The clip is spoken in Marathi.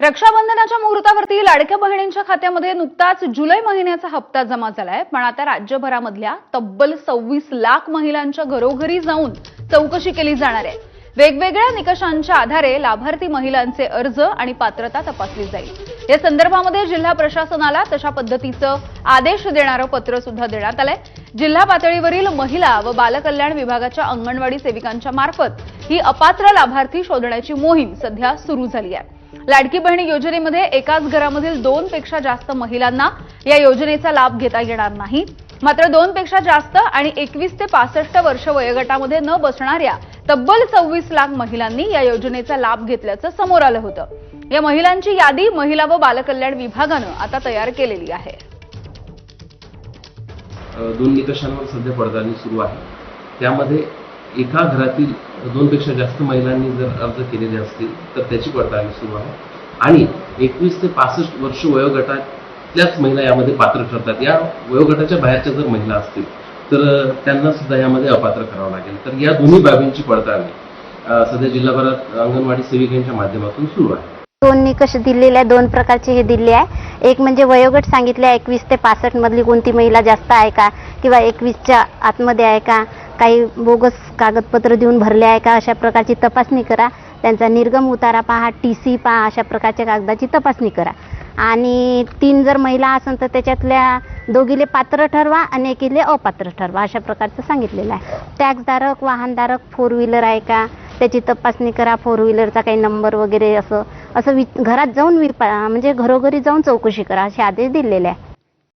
रक्षाबंधनाच्या मुहूर्तावरती लाडक्या बहिणींच्या खात्यामध्ये नुकताच जुलै महिन्याचा हप्ता जमा झालाय. पण आता राज्यभरामधल्या तब्बल सव्वीस लाख महिलांच्या घरोघरी जाऊन चौकशी केली जाणार आहे. वेगवेगळ्या निकषांच्या आधारे लाभार्थी महिलांचे अर्ज आणि पात्रता तपासली जाईल. या संदर्भामध्ये जिल्हा प्रशासनाला तशा पद्धतीचं आदेश देणारं पत्र सुद्धा देण्यात आलंय. जिल्हा पातळीवरील महिला व बालकल्याण विभागाच्या अंगणवाडी सेविकांच्या मार्फत ही अपात्र लाभार्थी शोधण्याची मोहीम सध्या सुरू झाली आहे. लाडकी बहिणी योजनेमध्ये एकाच घरामधील दोन पेक्षा जास्त महिलांना या योजनेचा लाभ घेता येणार नाही. मात्र दोन पेक्षा जास्त आणि एकवीस ते पासष्ट वर्ष वयोगटामध्ये न बसणाऱ्या तब्बल सव्वीस लाख महिलांनी या योजनेचा लाभ घेतल्याचं समोर आलं होतं. या महिलांची यादी महिला व बालकल्याण विभागानं आता तयार केलेली आहे. दोन निकषांवर सध्या पडताळणी सुरू आहे. त्यामध्ये एका घरातील दोनपेक्षा जास्त महिलांनी जर अर्ज केलेले असतील तर त्याची पडताळणी सुरू आहे. आणि एकवीस ते पासष्ट वर्ष वयोगटातल्याच महिला यामध्ये पात्र ठरतात. या वयोगटाच्या बाहेरच्या जर महिला असतील तर त्यांना सुद्धा यामध्ये अपात्र करावं लागेल. तर या दोन्ही बाबींची पडताळणी सध्या जिल्हाभरात अंगणवाडी सेविकांच्या माध्यमातून सुरू आहे. दोन निकष दिलेले आहे दोन प्रकारचे हे दिले आहे. एक म्हणजे वयोगट सांगितले आहे एकवीस ते पासष्ट मधली कोणती महिला जास्त आहे का? किंवा एकवीसच्या आतमध्ये आहे का? काही बोगस कागदपत्र देऊन भरले आहे का अशा प्रकारची तपासणी करा. त्यांचा निर्गम उतारा पहा टी सी पहा अशा प्रकारच्या कागदाची तपासणी करा. आणि तीन जर महिला असेल तर त्याच्यातल्या दोघीले पात्र ठरवा आणि एकीले अपात्र ठरवा अशा प्रकारचं सांगितलेलं आहे. टॅक्सधारक वाहनधारक फोर व्हीलर आहे का? त्याची तपासणी करा फोर व्हीलरचा काही नंबर वगैरे असं असं वि घरात जाऊन विपा म्हणजे घरोघरी जाऊन चौकशी करा असे आदेश दिलेले आहे.